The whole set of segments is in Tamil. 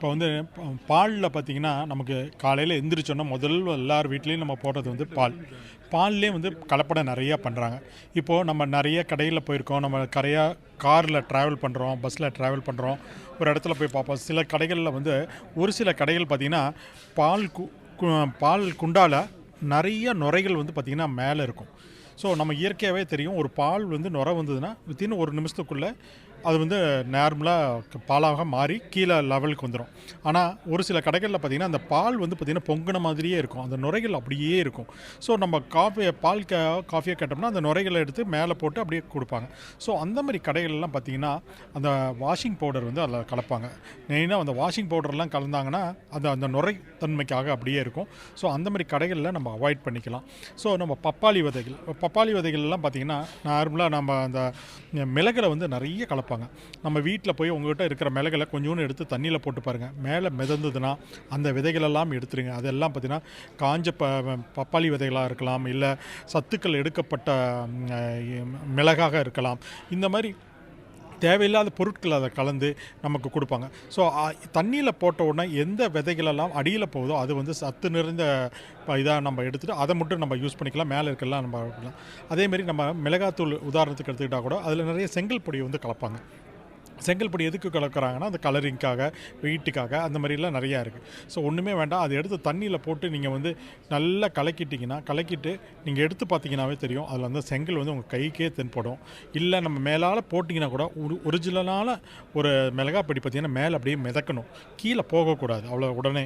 இப்போ வந்து பாலில் பார்த்தீங்கன்னா நமக்கு காலையில் எந்திரிச்சோன்னா முதல் எல்லார் வீட்லேயும் நம்ம போடுறது வந்து பால். பால்லே வந்து கலப்படம் நிறையா பண்ணுறாங்க இப்போது நம்ம நிறைய கடையில் போயிருக்கோம். நம்ம கரையா காரில் ட்ராவல் பண்ணுறோம் பஸ்ஸில் ட்ராவல் பண்ணுறோம் ஒரு இடத்துல போய் பார்ப்போம். சில கடைகளில் வந்து ஒரு சில கடைகள் பார்த்திங்கன்னா பால் கு பால் குண்டால் நிறைய நுரைகள் வந்து பார்த்திங்கன்னா மேலே இருக்கும். ஸோ நம்ம இயற்கையாகவே தெரியும் ஒரு பால் வந்து நுரை வந்ததுன்னா வித்தின் ஒரு நிமிஷத்துக்குள்ளே அது வந்து நார்மலாக பாலாக மாறி கீழே லெவலுக்கு வந்துடும் ஆனால் ஒரு சில கடைகளில் பார்த்திங்கன்னா அந்த பால் வந்து பார்த்திங்கன்னா பொங்கின மாதிரியே இருக்கும். அந்த நுரைகள் அப்படியே இருக்கும். ஸோ நம்ம காஃபியை பால் க காஃபியை கேட்டோம்னா அந்த நுரைகளை எடுத்து மேலே போட்டு அப்படியே கொடுப்பாங்க. ஸோ அந்த மாதிரி கடைகள்லாம் பார்த்திங்கன்னா அந்த வாஷிங் பவுடர் வந்து அதில் கலப்பாங்க. மெயினாக அந்த வாஷிங் பவுடர்லாம் கலந்தாங்கன்னா அந்த அந்த நுரை தன்மைக்காக அப்படியே இருக்கும். ஸோ அந்த மாதிரி கடைகளில் நம்ம அவாய்ட் பண்ணிக்கலாம். ஸோ நம்ம பப்பாளி விதைகள் பப்பாளி விதைகள்லாம் பார்த்திங்கன்னா நார்மலாக நம்ம அந்த மிளகில் வந்து நிறைய கலப்பாங்க நம்ம வீட்டில் போய் உங்கள்கிட்ட இருக்கிற மிளகில் கொஞ்சோன்னு எடுத்து தண்ணியில் போட்டு பாருங்கள் மேலே மிதந்ததுன்னா அந்த விதைகளெல்லாம் எடுத்துருங்க. அதெல்லாம் பார்த்திங்கன்னா காஞ்ச ப பப்பாளி விதைகளாக இருக்கலாம் இல்லை சத்துக்கள் எடுக்கப்பட்ட மிளகாக இருக்கலாம். இந்த மாதிரி தேவையில்லாத பொருட்கள் அதை கலந்து நமக்கு கொடுப்பாங்க. ஸோ தண்ணியில் போட்ட உடனே எந்த விதைகளெல்லாம் அடியில் போகுதோ அது வந்து சத்து நிறைந்த இதாக நம்ம எடுத்துகிட்டு அதை மட்டும் நம்ம யூஸ் பண்ணிக்கலாம். மேலே இருக்கலாம் நம்ம அதேமாரி நம்ம மிளகாத்தூள் உதாரணத்துக்கு எடுத்துக்கிட்டால் கூட அதில் நிறைய செங்கல் பொடி வந்து கலப்பாங்க. செங்கல்படி எதுக்கு கலக்கிறாங்கன்னா அந்த கலரிங்க்காக வெயிட்டுக்காக அந்த மாதிரிலாம் நிறையா இருக்குது ஸோ ஒன்றுமே வேண்டாம். அதை எடுத்து தண்ணியில் போட்டு நீங்கள் வந்து நல்லா கலக்கிட்டிங்கன்னா கலக்கிட்டு நீங்கள் எடுத்து பார்த்தீங்கன்னாவே தெரியும். அதில் வந்து செங்கல் வந்து உங்கள் கைக்கே தென்படும். இல்லை நம்ம மேலால் போட்டிங்கன்னா கூட ஒரு ஒரிஜினலான ஒரு மிளகா பார்த்திங்கன்னா மேலே அப்படியே மிதக்கணும். கீழே போகக்கூடாது. அவ்வளோ உடனே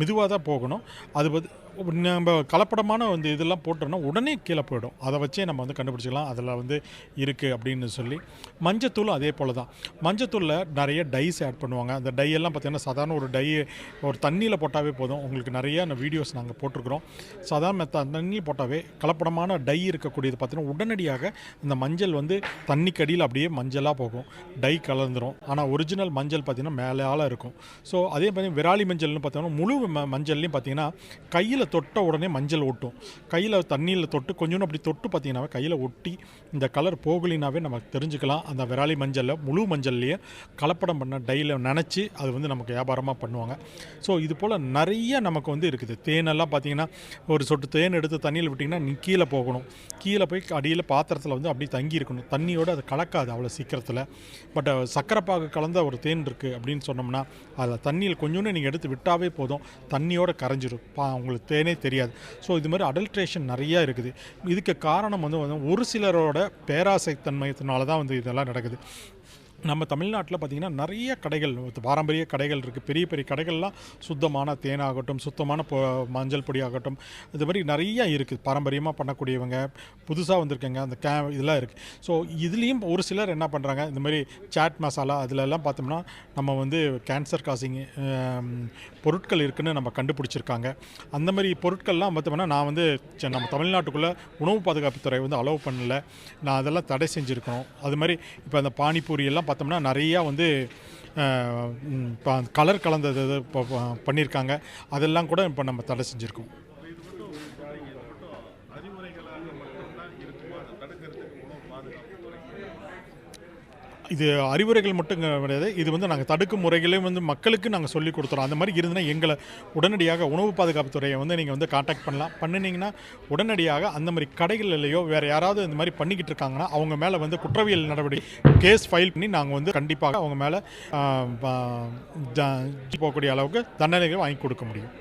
மெதுவாக தான் போகணும். அது வந்து நம்ம கலப்படமான வந்து இதெல்லாம் போட்டோம்னா உடனே கீழே போயிடும். அதை வச்சே நம்ம வந்து கண்டுபிடிச்சிக்கலாம் அதில் வந்து இருக்குது அப்படின்னு சொல்லி. மஞ்சத்தூளும் அதே போல் தான். மஞ்சத்தூளில் நிறைய டைஸ் ஆட் பண்ணுவாங்க. அந்த டை எல்லாம் பார்த்திங்கன்னா சாதாரண ஒரு டை ஒரு தண்ணியில் போட்டாவே போதும். உங்களுக்கு நிறைய வீடியோஸ் நாங்கள் போட்டிருக்கிறோம். சாதாரண மெத்த தண்ணி போட்டாவே கலப்படமான டை இருக்கக்கூடியது பார்த்தீங்கன்னா உடனடியாக அந்த மஞ்சள் வந்து தண்ணிக்கு அடியில் அப்படியே மஞ்சளாக போகும். டை கலந்துரும். ஆனால் ஒரிஜினல் மஞ்சள் பார்த்தீங்கன்னா மேலால் இருக்கும். ஸோ அதே மாதிரி விராலி மஞ்சள்னு பார்த்தோம்னா முழு ம- மஞ்சள்லையும் பார்த்தீங்கன்னா கையில் தொட்ட உடனே மஞ்சள் ஒட்டும் கையில் தண்ணியில் தொட்டு கொஞ்சோண்டு அப்படி தொட்டு பார்த்தீங்கன்னா கையில் ஒட்டி இந்த கலர் போகலினாவே நமக்கு தெரிஞ்சுக்கலாம். அந்த விராலி மஞ்சளில் முழு மஞ்சள்லேயே கலப்படம் பண்ண டையில் நினச்சி அது வந்து நமக்கு வியாபாரமாக பண்ணுவாங்க. ஸோ இது போல் நிறைய நமக்கு வந்து இருக்குது. தேனெல்லாம் பார்த்தீங்கன்னா ஒரு சொட்டு தேன் எடுத்து தண்ணியில் விட்டிங்கன்னா நீ கீழே போகணும். கீழே போய் அடியில் பாத்திரத்தில் வந்து அப்படியே தங்கி இருக்கணும். தண்ணியோடு அது கலக்காது அவ்வளோ சீக்கிரத்தில். பட் சக்கரைப்பாகு கலந்த ஒரு தேன் இருக்குது அப்படின்னு சொன்னோம்னா அதில் தண்ணியில் கொஞ்சோன்னு நீங்கள் எடுத்து விட்டாவே போதும். தண்ணியோடு கரைஞ்சிரும். பா உங்களுக்கு தேனே தெரியாது. ஸோ இது மாதிரி அடல்ட்ரேஷன் நிறையா இருக்குது. இதுக்கு காரணம் வந்து ஒரு சிலரோட பேராசைத்தன்மையத்தினால தான் வந்து இதெல்லாம் நடக்குது. நம்ம தமிழ்நாட்டில் பார்த்திங்கன்னா நிறைய கடைகள் பாரம்பரிய கடைகள் இருக்குது பெரிய பெரிய கடைகள்லாம் சுத்தமான தேனாகட்டும் சுத்தமான பொ மஞ்சள் பொடி ஆகட்டும் இது மாதிரி நிறைய இருக்குது பாரம்பரியமாக பண்ணக்கூடியவங்க புதுசாக வந்திருக்கங்க அந்த கே இதெல்லாம் இருக்குது ஸோ இதுலேயும் ஒரு சிலர் என்ன பண்ணுறாங்க இந்த மாதிரி சாட் மசாலா அதிலெல்லாம் பார்த்தோம்னா நம்ம வந்து கேன்சர் காசிங் பொருட்கள் இருக்குதுன்னு நம்ம கண்டுபிடிச்சிருக்காங்க. அந்த மாதிரி பொருட்கள்லாம் பார்த்தோம்னா நான் வந்து நம்ம தமிழ்நாட்டுக்குள்ளே உணவு பாதுகாப்புத்துறை வந்து அலோவ் பண்ணல. நான் அதெல்லாம் தடை செஞ்சுருக்கணும் அது மாதிரி இப்போ அந்த பானிபூரி எல்லாம் பார்த்தோம்னா நிறையா வந்து கலர் கலந்தது பண்ணியிருக்காங்க அதெல்லாம் கூட இப்போ நம்ம தடை செஞ்சுருக்கோம். இது அறிவுரைகள் மட்டும் கிடையாது. இது வந்து நாங்கள் தடுக்கும் முறைகளையும் வந்து மக்களுக்கு நாங்கள் சொல்லி கொடுத்துறோம். அந்த மாதிரி இருந்ததுன்னா எங்களை உடனடியாக உணவு பாதுகாப்புத்துறையை வந்து நீங்கள் வந்து காண்டாக்ட் பண்ணலாம். பண்ணினீங்கன்னா உடனடியாக அந்த மாதிரி கடைகள்லையோ வேறு யாராவது இந்த மாதிரி பண்ணிக்கிட்டு இருக்காங்கன்னா அவங்க மேலே வந்து குற்றவியல் நடவடிக்கை கேஸ் ஃபைல் பண்ணி நாங்கள் வந்து கண்டிப்பாக அவங்க மேலே போகக்கூடிய அளவுக்கு தண்டனைகள் வாங்கி கொடுக்க முடியும்.